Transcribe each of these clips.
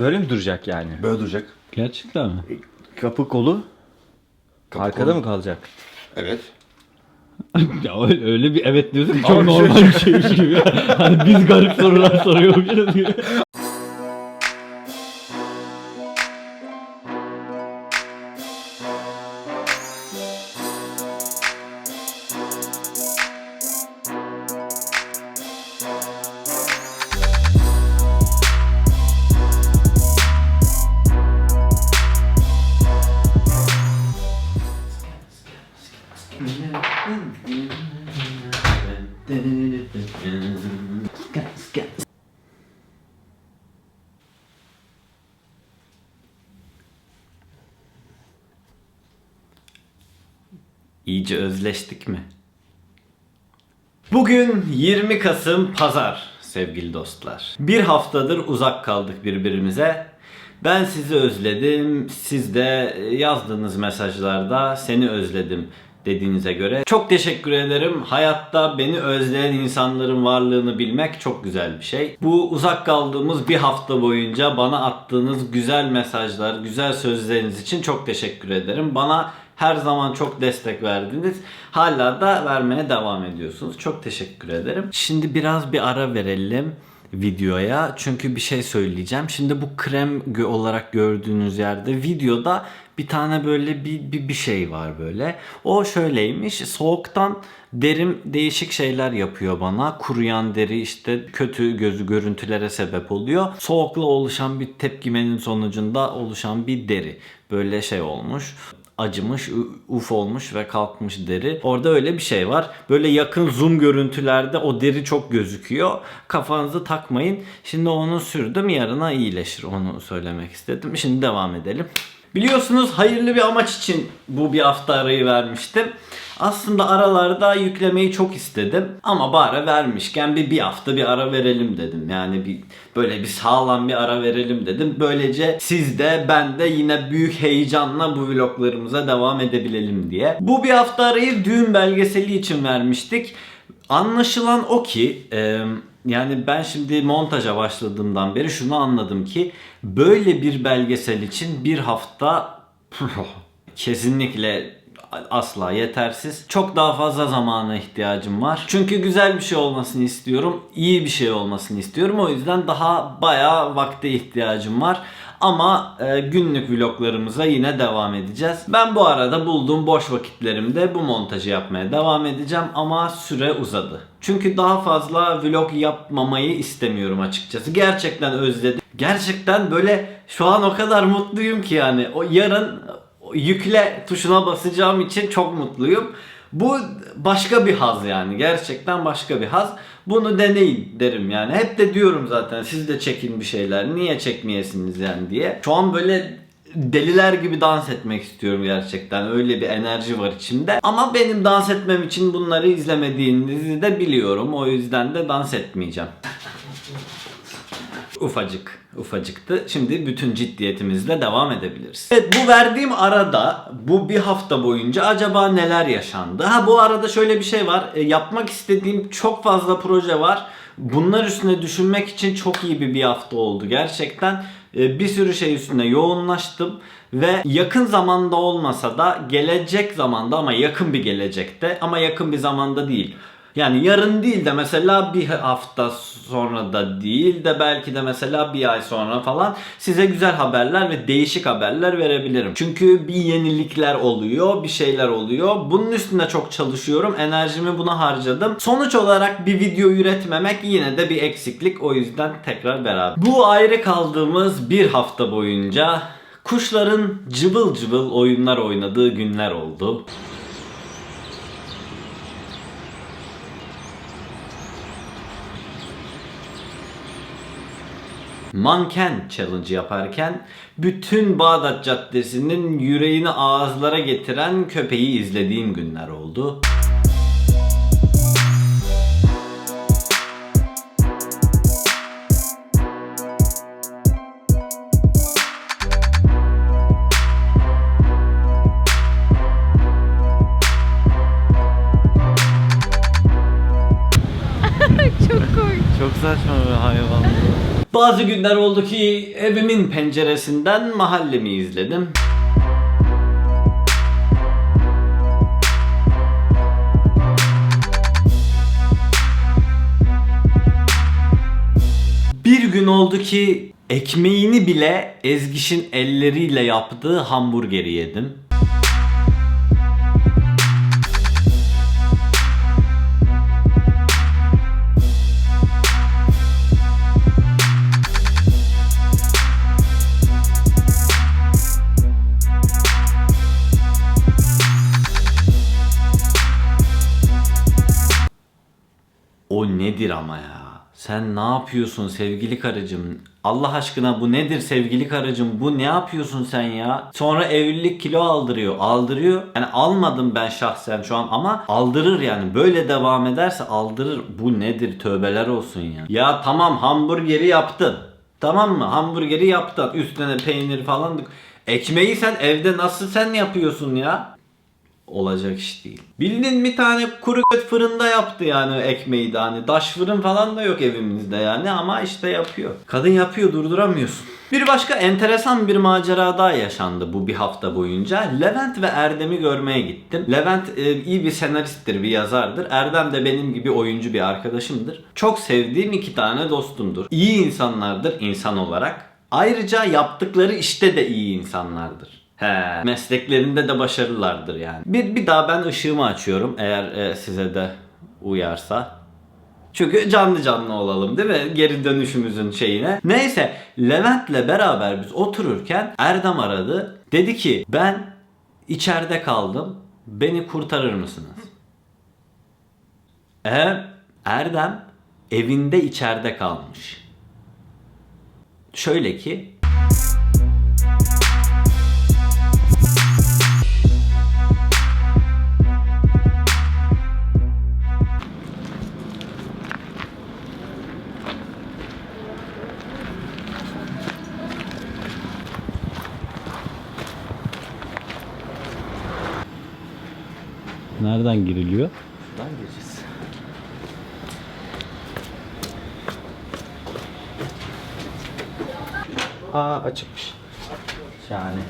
Böyle mi duracak yani? Böyle duracak. Gerçekten mi? Kapı kolu Kapı arkada kolu. mı kalacak? Evet. ya öyle, öyle bir evet diyorsun ki çok bir şey normal bir şeymiş gibi. Hani biz garip sorular soruyormuşuz gibi. İyice özleştik mi? Bugün 20 Kasım Pazar sevgili dostlar. Bir haftadır uzak kaldık birbirimize. Ben sizi özledim. Siz de yazdığınız mesajlarda seni özledim dediğinize göre çok teşekkür ederim. Hayatta beni özleyen insanların varlığını bilmek çok güzel bir şey. Bu uzak kaldığımız bir hafta boyunca bana attığınız güzel mesajlar, güzel sözleriniz için çok teşekkür ederim. Bana her zaman çok destek verdiniz. Hala da vermeye devam ediyorsunuz. Çok teşekkür ederim. Şimdi biraz bir ara verelim videoya. Çünkü bir şey söyleyeceğim. Şimdi bu krem olarak gördüğünüz yerde videoda bir tane böyle bir, bir, bir şey var böyle. O şöyleymiş. Soğuktan derim değişik şeyler yapıyor bana. Kuruyan deri işte kötü gözü görüntülere sebep oluyor. Soğukla oluşan bir tepkimenin sonucunda oluşan bir deri. Böyle şey olmuş acımış, uf olmuş ve kalkmış deri. Orada öyle bir şey var. Böyle yakın zoom görüntülerde o deri çok gözüküyor. Kafanızı takmayın. Şimdi onu sürdüm yarına iyileşir. Onu söylemek istedim. Şimdi devam edelim. Biliyorsunuz hayırlı bir amaç için bu bir hafta arayı vermiştim. Aslında aralarda yüklemeyi çok istedim ama bari vermişken bir bir hafta bir ara verelim dedim. Yani bir böyle bir sağlam bir ara verelim dedim. Böylece siz de ben de yine büyük heyecanla bu vloglarımıza devam edebilelim diye. Bu bir hafta arayı düğün belgeseli için vermiştik. Anlaşılan o ki e, yani ben şimdi montaja başladığımdan beri şunu anladım ki böyle bir belgesel için bir hafta kesinlikle asla yetersiz. Çok daha fazla zamana ihtiyacım var. Çünkü güzel bir şey olmasını istiyorum. iyi bir şey olmasını istiyorum. O yüzden daha bayağı vakte ihtiyacım var. Ama e, günlük vloglarımıza yine devam edeceğiz. Ben bu arada bulduğum boş vakitlerimde bu montajı yapmaya devam edeceğim ama süre uzadı. Çünkü daha fazla vlog yapmamayı istemiyorum açıkçası. Gerçekten özledim. Gerçekten böyle şu an o kadar mutluyum ki yani. O yarın yükle tuşuna basacağım için çok mutluyum. Bu başka bir haz yani. Gerçekten başka bir haz. Bunu deneyin derim yani. Hep de diyorum zaten siz de çekin bir şeyler. Niye çekmeyesiniz yani diye. Şu an böyle deliler gibi dans etmek istiyorum gerçekten. Öyle bir enerji var içimde. Ama benim dans etmem için bunları izlemediğinizi de biliyorum. O yüzden de dans etmeyeceğim. Ufacık, ufacıktı. Şimdi bütün ciddiyetimizle devam edebiliriz. Evet bu verdiğim arada bu bir hafta boyunca acaba neler yaşandı? Ha bu arada şöyle bir şey var. E, yapmak istediğim çok fazla proje var. Bunlar üstüne düşünmek için çok iyi bir bir hafta oldu gerçekten. E, bir sürü şey üstüne yoğunlaştım ve yakın zamanda olmasa da gelecek zamanda ama yakın bir gelecekte ama yakın bir zamanda değil. Yani yarın değil de mesela bir hafta sonra da değil de belki de mesela bir ay sonra falan size güzel haberler ve değişik haberler verebilirim. Çünkü bir yenilikler oluyor, bir şeyler oluyor. Bunun üstünde çok çalışıyorum. Enerjimi buna harcadım. Sonuç olarak bir video üretmemek yine de bir eksiklik. O yüzden tekrar beraber. Bu ayrı kaldığımız bir hafta boyunca kuşların cıvıl cıvıl oyunlar oynadığı günler oldu. Manken challenge yaparken bütün Bağdat Caddesi'nin yüreğini ağızlara getiren köpeği izlediğim günler oldu. Çok komik. Çok saçma bir hayvan. Bazı günler oldu ki evimin penceresinden mahallemi izledim. Bir gün oldu ki ekmeğini bile Ezgiş'in elleriyle yaptığı hamburgeri yedim. Sen ne yapıyorsun sevgili karıcığım? Allah aşkına bu nedir sevgili karıcığım? Bu ne yapıyorsun sen ya? Sonra evlilik kilo aldırıyor. Aldırıyor. Yani almadım ben şahsen şu an ama aldırır yani. Böyle devam ederse aldırır. Bu nedir? Tövbeler olsun ya. Ya tamam hamburgeri yaptın. Tamam mı? Hamburgeri yaptın. Üstüne peynir falan. Ekmeği sen evde nasıl sen yapıyorsun ya? Olacak iş değil. Bildin bir tane kuru fırında yaptı yani ekmeği de hani daş fırın falan da yok evimizde yani ama işte yapıyor. Kadın yapıyor durduramıyorsun. Bir başka enteresan bir macera daha yaşandı bu bir hafta boyunca. Levent ve Erdem'i görmeye gittim. Levent e, iyi bir senaristtir, bir yazardır. Erdem de benim gibi oyuncu bir arkadaşımdır. Çok sevdiğim iki tane dostumdur. İyi insanlardır insan olarak. Ayrıca yaptıkları işte de iyi insanlardır. He, mesleklerinde de başarılılardır yani. Bir, bir daha ben ışığımı açıyorum eğer e, size de uyarsa. Çünkü canlı canlı olalım değil mi? Geri dönüşümüzün şeyine. Neyse Levent'le beraber biz otururken Erdem aradı. Dedi ki ben içeride kaldım. Beni kurtarır mısınız? E, Erdem evinde içeride kalmış. Şöyle ki Nereden giriliyor? Buradan gireceğiz. Aa açıkmış. Yani.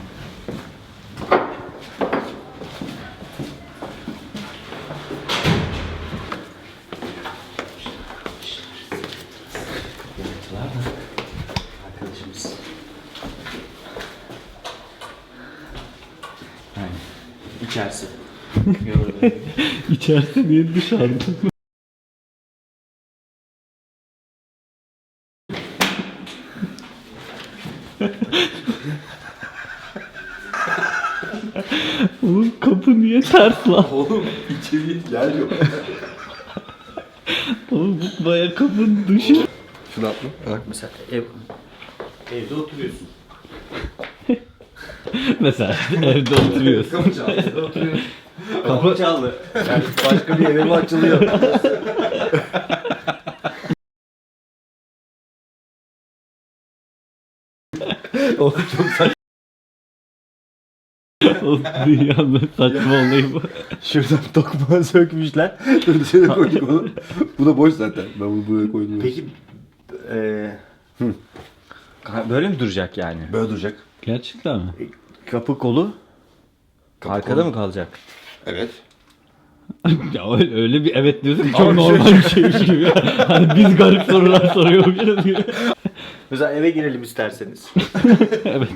Yöneticiler de arkadaşımız. Yani içerisi. Gördüğünüz gibi. İçerisi değil dışarıda. Oğlum kapı niye ters lan? Oğlum içeriye yer yok. Oğlum bu baya kapının dışı. Şunu atma. Bak. Mesela ev, evde oturuyorsun. Mesela evde oturuyorsun. Kapı çaldı. Oturuyoruz. Kapı çaldı. Yani başka bir eve mi açılıyor? Oğlum çok saçma. Oğlum dünyanın saçma olayı bu. Şuradan tokmağı sökmüşler. Dur dışarı koyduk onu. Bu da boş zaten. Ben bunu buraya koydum. Peki eee böyle mi duracak yani? Böyle duracak. Gerçekten mi? Kapı kolu Kapı arkada kolu. mı kalacak? Evet. ya öyle, öyle bir evet diyorsun ki çok Ama bir şey normal bir şeymiş gibi. ya. Hani biz garip sorular soruyormuşuz gibi. Mesela eve girelim isterseniz. evet.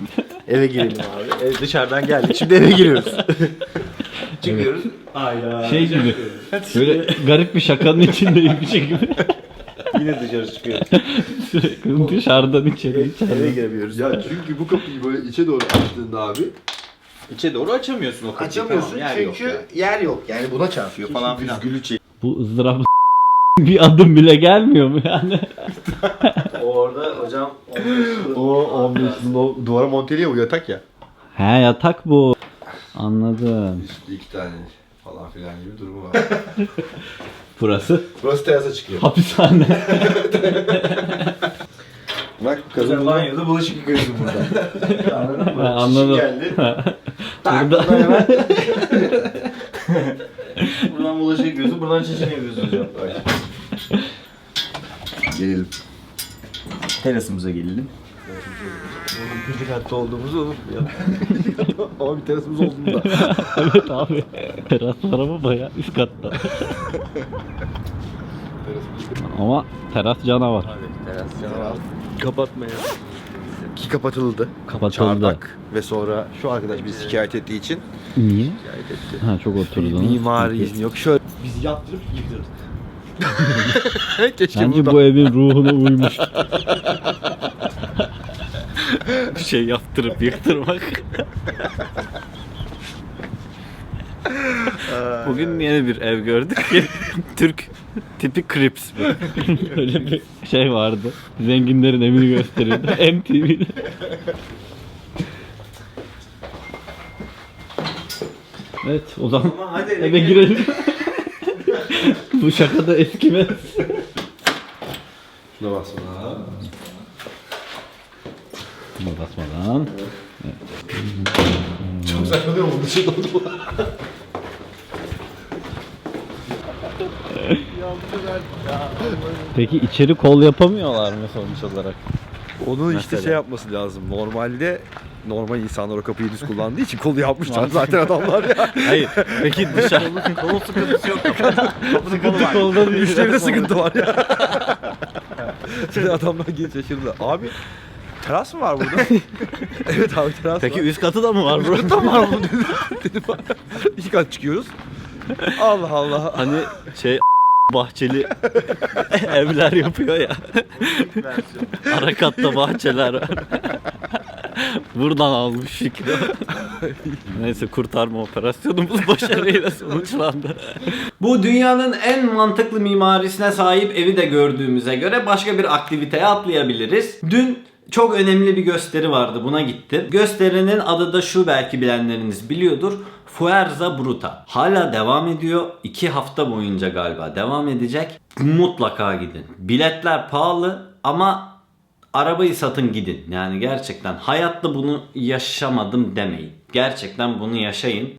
eve girelim abi. Ev dışarıdan geldik. Şimdi eve giriyoruz. Çıkıyoruz. Aynen. Şey gibi. Böyle garip bir şakanın içindeyim bir şey gibi. Yine dışarı çıkıyoruz. Sürekli dışarıdan içeri eve içeriden. giremiyoruz. Ya çünkü bu kapıyı böyle içe doğru açtığında abi İçe doğru açamıyorsun o kapıyı. açamıyorsun Tamam, yer çünkü yok yer yok. Yani buna çarpıyor falan filan. Püskülü çek. Bu ızdırap bir adım bile gelmiyor mu yani? Orada hocam O 15 yılın o duvara monteli ya o yatak ya. He yatak bu. Anladım. Üstü iki tane falan filan gibi durumu var. Burası Burası terasa çıkıyor. hapishane. Bak kadın Sen bunu banyoda bulaşık yıkıyorsun burada. Anladın mı? Ha, anladım. Geldi. Burada- Buradan hemen. buradan bulaşık yıkıyorsun, buradan çeşme yapıyorsun hocam. Gelelim. terasımıza gelelim. Birinci katta olduğumuzu unutmayalım. Ama bir terasımız olduğunda. evet abi. Teras var ama baya üst katta. ama teras canavar. Teras canavar. Kapatmaya. Ki kapatıldı. Kapatıldı. Çağırdık. Ve sonra şu arkadaş bizi şikayet ettiği için Niye? şikayet etti. Ha çok oturdunuz. Mimari izni yok. Şöyle bizi yaptırıp yıktırdı. Keşke Bence bu evin ruhuna uymuş. Bir şey yaptırıp yıktırmak. Bugün yeni bir ev gördük ki Türk tipi Crips bu. Öyle bir şey vardı. Zenginlerin evini gösteriyordu. MTV'de. Evet o zaman hadi eve girelim. Bu şaka da eskimez. Şuna basma. Buna basmadan. Çok saçmalıyor mu? Dışı doldu. Peki içeri kol yapamıyorlar mı sonuç olarak? Onu işte Mesela. şey yapması lazım. Normalde normal insanlar o kapıyı düz kullandığı için kolu yapmışlar zaten adamlar ya. Hayır. Peki dışarı kol sıkıntısı yok. Sıkıntı kolda değil. Müşteride sıkıntı var ya. Şimdi adamlar gelince şaşırdı. Abi teras mı var burada? evet abi teras Peki var. üst katı da mı var burada? Tam var bu dedi. Dedim İki kat çıkıyoruz. Allah Allah. Hani şey bahçeli evler yapıyor ya. Ara katta bahçeler var. Buradan almış fikri. Neyse kurtarma operasyonumuz başarıyla sonuçlandı. Bu dünyanın en mantıklı mimarisine sahip evi de gördüğümüze göre başka bir aktiviteye atlayabiliriz. Dün çok önemli bir gösteri vardı buna gittim. Gösterinin adı da şu belki bilenleriniz biliyordur. Fuerza Bruta. Hala devam ediyor. 2 hafta boyunca galiba devam edecek. Mutlaka gidin. Biletler pahalı ama arabayı satın gidin. Yani gerçekten hayatta bunu yaşamadım demeyin. Gerçekten bunu yaşayın.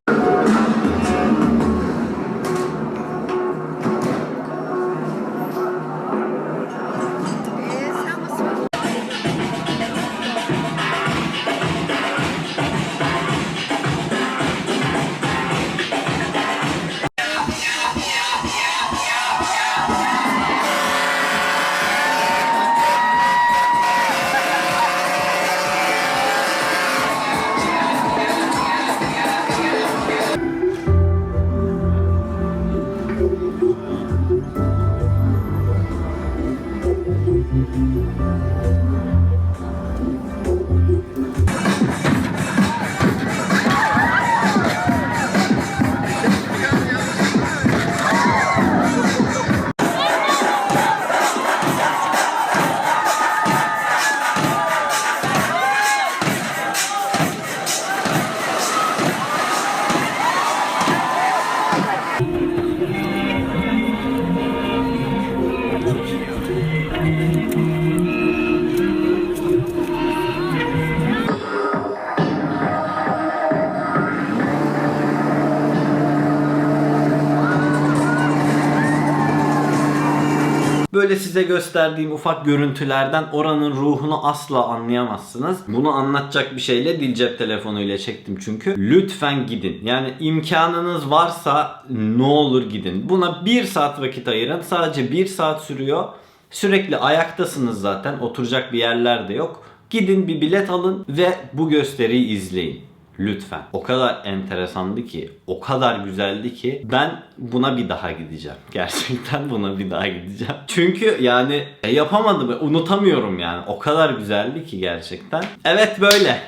Size gösterdiğim ufak görüntülerden oranın ruhunu asla anlayamazsınız. Bunu anlatacak bir şeyle dil cep telefonuyla çektim çünkü. Lütfen gidin. Yani imkanınız varsa ne olur gidin. Buna bir saat vakit ayırın. Sadece bir saat sürüyor. Sürekli ayaktasınız zaten. Oturacak bir yerler de yok. Gidin bir bilet alın ve bu gösteriyi izleyin. Lütfen. O kadar enteresandı ki, o kadar güzeldi ki ben buna bir daha gideceğim. Gerçekten buna bir daha gideceğim. Çünkü yani e, yapamadım, unutamıyorum yani. O kadar güzeldi ki gerçekten. Evet böyle.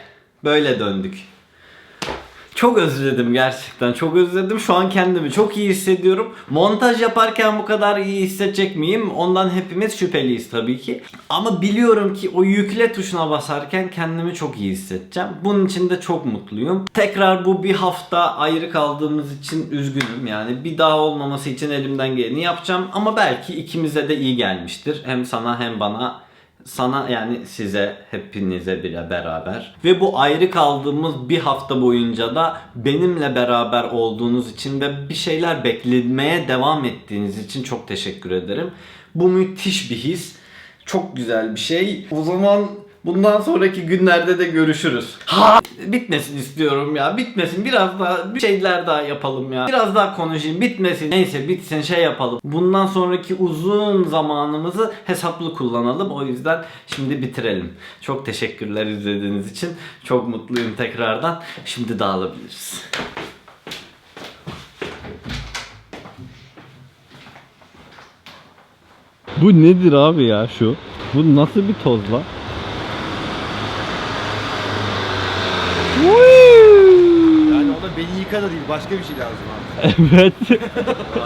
Böyle döndük. Çok özledim gerçekten. Çok özledim. Şu an kendimi çok iyi hissediyorum. Montaj yaparken bu kadar iyi hissedecek miyim? Ondan hepimiz şüpheliyiz tabii ki. Ama biliyorum ki o yükle tuşuna basarken kendimi çok iyi hissedeceğim. Bunun için de çok mutluyum. Tekrar bu bir hafta ayrı kaldığımız için üzgünüm. Yani bir daha olmaması için elimden geleni yapacağım. Ama belki ikimize de iyi gelmiştir. Hem sana hem bana sana yani size hepinize bile beraber ve bu ayrı kaldığımız bir hafta boyunca da benimle beraber olduğunuz için ve bir şeyler beklemeye devam ettiğiniz için çok teşekkür ederim. Bu müthiş bir his. çok güzel bir şey. O zaman bundan sonraki günlerde de görüşürüz. Ha bitmesin istiyorum ya. Bitmesin. Biraz daha bir şeyler daha yapalım ya. Biraz daha konuşayım. Bitmesin. Neyse bitsin şey yapalım. Bundan sonraki uzun zamanımızı hesaplı kullanalım. O yüzden şimdi bitirelim. Çok teşekkürler izlediğiniz için. Çok mutluyum tekrardan. Şimdi dağılabiliriz. Bu nedir abi ya şu? Bu nasıl bir toz lan? Yani ona beni yıka da değil başka bir şey lazım abi. Evet.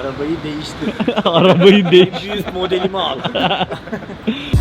Arabayı değiştir. Arabayı değiş. Bir üst modelimi al.